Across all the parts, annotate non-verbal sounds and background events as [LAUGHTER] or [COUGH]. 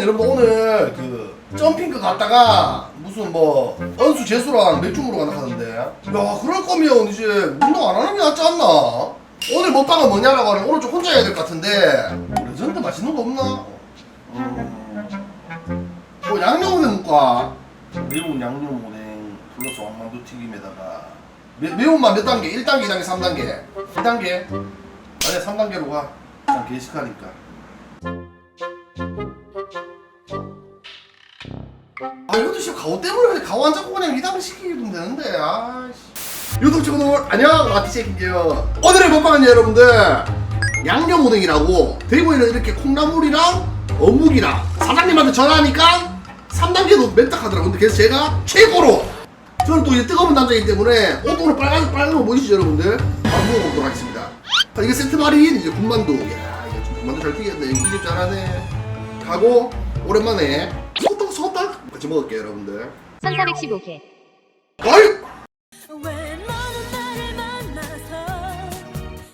저희는 여러분 오늘 그 점핑크 갔다가 무슨 뭐 언수 재수랑 맥주 먹으러 간다 하는데 야 그럴 거면 이제 운동 안 하는 게 낫지 않나? 오늘 먹방은 뭐냐라고 하면 오늘 좀 혼자 해야 될 것 같은데 레전드 맛있는 거 없나? 음, 뭐 양념오뎅 먹까? 매운 양념 오뎅 플러스 왕만두 튀김에다가 매, 매운맛 몇 단계? 1단계, 2단계, 3단계 2단계? 아니야 3단계로 가 그냥 게시하니까 아 이것도 진짜 가오 때문에 가오 안 잡고 그냥 2단계 시키면 되는데 아씨. 유튜브 친구들 안녕. 김재현 오늘의 먹방은 여러분들 양념오뎅이라고 대구에는 이렇게 콩나물이랑 어묵이랑 사장님한테 전화하니까 3단계도 멘딱 하더라고. 근데 그래서 제가 최고로. 저는 또 이제 뜨거운 남자이기 때문에 옷도 빨간 빨간 거 보이시죠 여러분들? 바로 먹어보도록 하겠습니다. 자, 이게 세트 말인 이제 군만두. 야 이거 좀 군만두 잘 튀겼네. 이집 잘하네. 가고 오랜만에 같이 먹을게요 여러분들. 1415개. 아이 왜 너는 나를 만나서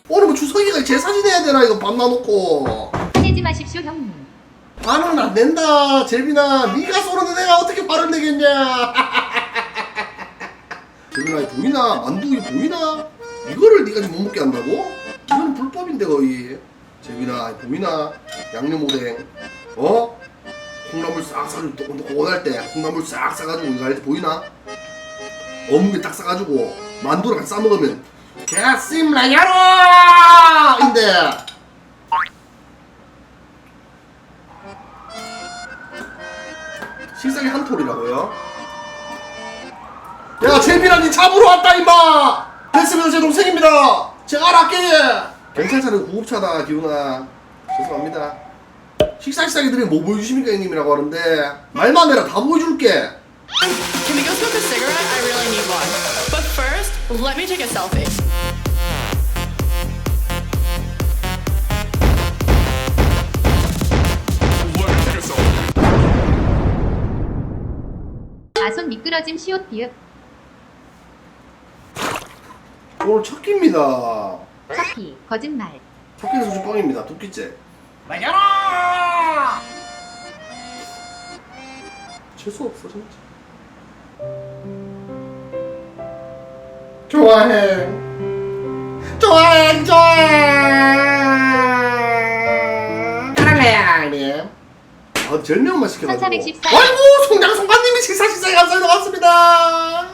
오늘 뭐 주석이가 제 사진 해야 되나 이거 밤 놔놓고. 화내지 마십시오 형님. 반은 안 된다. 재빈아 네가 쏘는데 내가 어떻게 발을 내겠냐. [LAUGHS] 재빈아 이거 보이나? 만두 이거 보이나? 이거를 네가 지금 못 먹게 한다고? 이건 불법인데 거의. 재빈아 이거 보이나? 양념 오뎅. 어 콩나물 싹 싸가지고 또 원할 때 콩나물 싹 싸가지고 이거 알지 보이나? 어묵에 딱 싸가지고 만두랑 같이 싸먹으면 개심라야로 인데! 식상이 한 톨이라고요? 야 재민아 니 잡으러 왔다 임마! 됐습니다 제 동생입니다! 제가 알아게! 경찰차는 구급차다 기훈아. 죄송합니다 식사 식사기 들이 뭐 보여주십니까 형님이라고 하는데? 말만 해라 다 보여줄게. Can we go smoke a cigarette? I really need one. But first, let me take a selfie. 아손 미끄러짐 시옷 비읍. 오늘 첫 끼입니다. 커피 거짓말. 첫 끼는 수준 뻥입니다 두 끼째 재수 없어 진짜. 좋아해. 좋아해 좋아해. 사랑해. 아 매운맛 시켜가지고. 1414. 아이고 송장 송가님이 식사 식사에 감사합니다 고맙습니다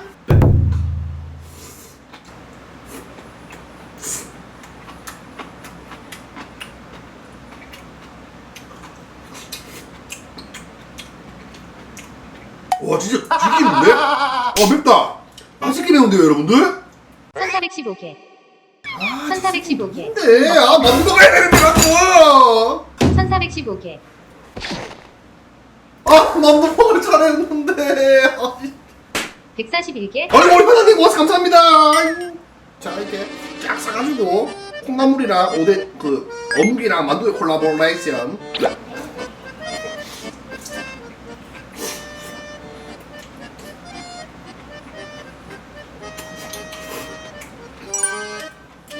진짜 죽이는데? 아 맵다. 맛있게 매운데요 여러분들? 1415개. 1415개. 근데. 아 만두 먹어야 되는데 자꾸 1415개. 아 만두 먹을 줄 알았는데. 아, 141개. 아니 우리 편한님 고맙습 감사합니다. 자 이렇게 쫙 싸가지고 콩나물이랑 오뎅 그 어묵이랑 만두의 콜라보레이션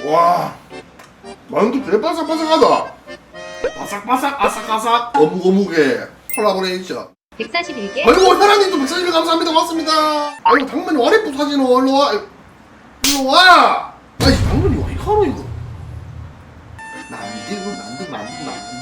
와 만두 대바삭바삭하다. 바삭바삭 아삭아삭. 어묵어묵의 콜라보레이션. 141개? 아이고 혈아님도 백사님 감사합니다. 고맙습니다. 아이고 당근이 와리프 사진어 일로 와. 일로 와. 아이 당근이 와 이카노 이거? 만두 만두 만두 만두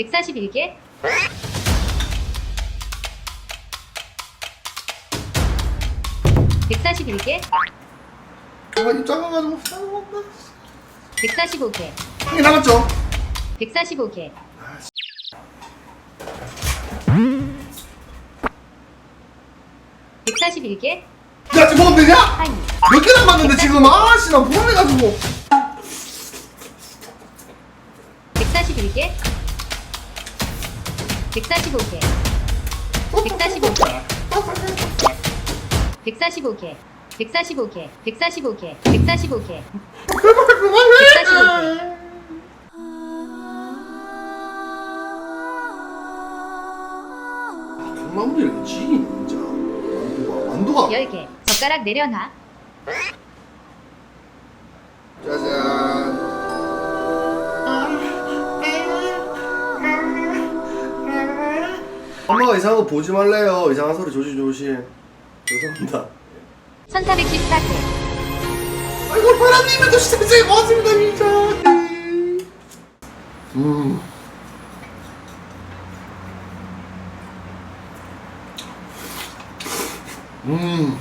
백사십일 개. 백사십일 개. 아 이거 작아가지고. 145개. 한개 남았죠? 145개. 백사십일 개. 야 지금 먹으면 되냐? 몇 개 남았는데 지금? 아씨 나 불안해가지고 145개 145개 145개 145개 145개 145개 145개 강나물이 왠지 진짜 완도가 완도가 10개 젓가락 내려놔 엄마가 이상한 거 보지 말래요. 이상한 소리 조심조심. 죄송합니다. 1414회 아이고 바람님은 또 진짜 고맙습니다 진짜. 음. 음.